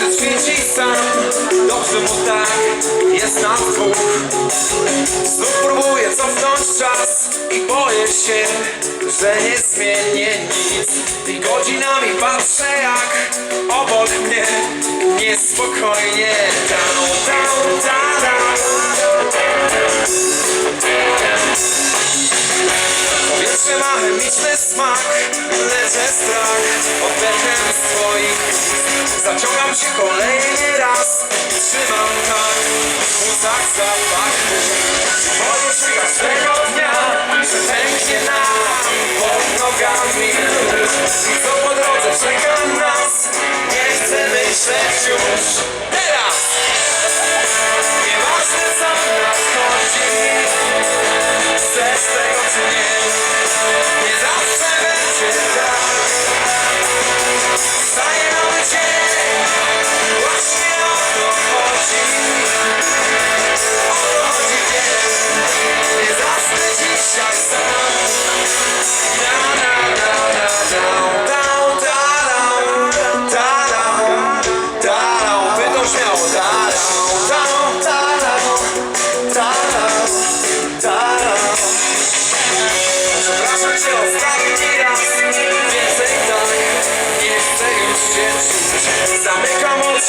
że ćwiczy sam. Dobrze mu tak, jest nas dwóch. Znów próbuję cofnąć czas I boję się, że nie zmienię nic. I godzinami patrzę jak obok mnie Niespokojnie Down, down, down, down Powietrze ma chemiczny smak Leży strach, oddechem swoich się kolejny raz Trzymam tak w ustach zapach Boję się każdego dnia Że pęknie nam pod nogami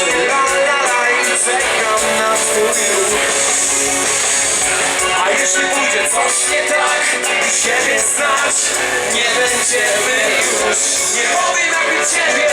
la la la na twój ruch A jeśli pójdzie coś nie tak siebie znać Nie będziemy już. Nie powiem jakby ciebie